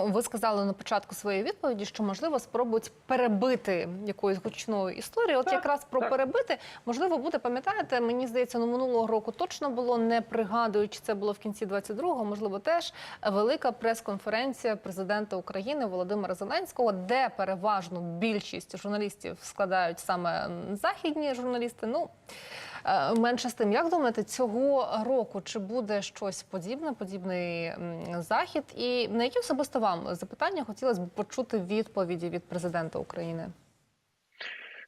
Ну, ви сказали на початку своєї відповіді, що можливо спробують перебити якоюсь гучною історією. От Так, якраз про так. перебити можливо буде пам'ятаєте. Мені здається, ну минулого року точно було не пригадую, чи це було в кінці 22-го, Можливо, теж велика прес-конференція президента України Володимира Зеленського, де переважно більшість журналістів складають саме західні журналісти. Ну Менше з тим, як думаєте, цього року чи буде щось подібне, подібний захід? І на які особисто вам запитання хотілося б почути відповіді від президента України?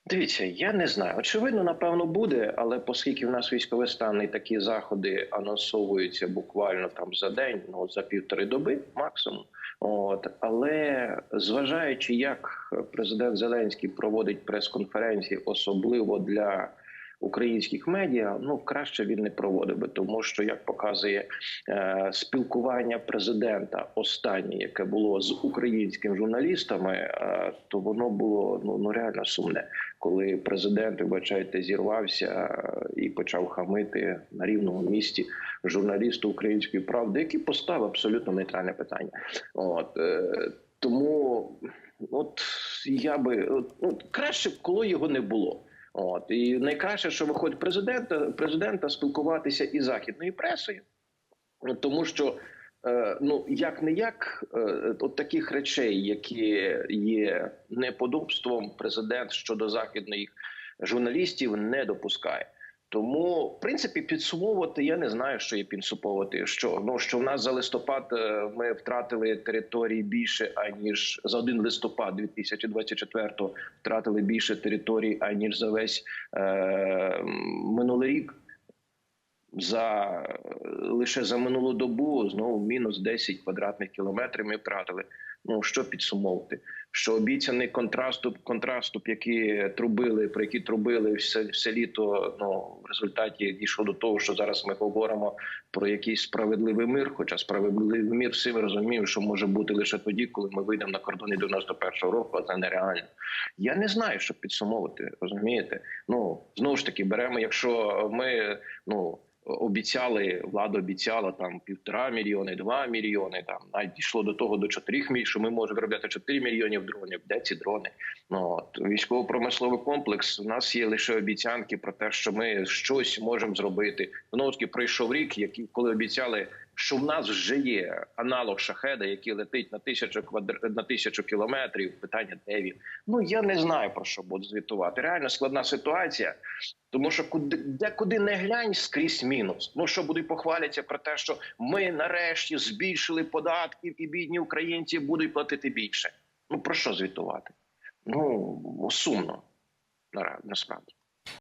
Дивіться, я не знаю. Очевидно, напевно, буде, але оскільки в нас військовий стан і такі заходи анонсовуються буквально там за день, ну за півтори доби максимум. От але зважаючи, як президент Зеленський проводить прес-конференції, особливо для українських медіа, ну краще він не проводив би, тому що як показує е, спілкування президента останнє, яке було з українськими журналістами, е, то воно було ну, ну реально сумне коли президент, вибачайте, зірвався е, і почав хамити на рівному місці журналісту української правди, який поставив абсолютно нейтральне питання. От е, тому, от я би от, ну, краще, коли його не було. От і найкраще, що виходить президента, президента спілкуватися із західною пресою, тому що. Е, Ну, як не як от таких речей, які є неподобством, президент щодо західних журналістів не допускає. Тому, в принципі, підсумовувати я не знаю, що є підсумовувати. Що ну що в нас за листопад е, ми втратили території більше аніж за один листопад 2024 втратили більше територій аніж за весь е, минулий рік. За лише за минулу добу знову мінус 10 квадратних кілометрів ми втратили. Ну що підсумовувати? Що обіцяний контраступ, контраступ, які трубили, про які трубили все, все літо. Ну в результаті дійшло до того, що зараз ми говоримо про якийсь справедливий мир. Хоча справедливий мир всі ми розуміємо, що може бути лише тоді, коли ми вийдемо на кордони 91-го року, а це нереально. Я не знаю, що підсумовувати. Розумієте? Ну знову ж таки, беремо, якщо ми ну обіцяли, влада обіцяла там півтора мільйони, два мільйони. Там навіть дійшло до того до чотирьох мільйонів, що ми можемо виробляти 4 мільйонів дронів. Де ці дрони? Ну от військово-промисловий комплекс. У нас є лише обіцянки про те, що ми щось можемо знову таки пройшов рік, який коли обіцяли. Що в нас вже є аналог шахеда, який летить на тисячу квадр... на тисячу кілометрів. Питання де він? Ну я не знаю про що буду звітувати. Реально складна ситуація, тому що куди де куди не глянь, скрізь мінус. Ну що будуть похваляться про те, що ми нарешті збільшили податки, і бідні українці будуть платити більше. Ну про що звітувати? Ну сумно насправді.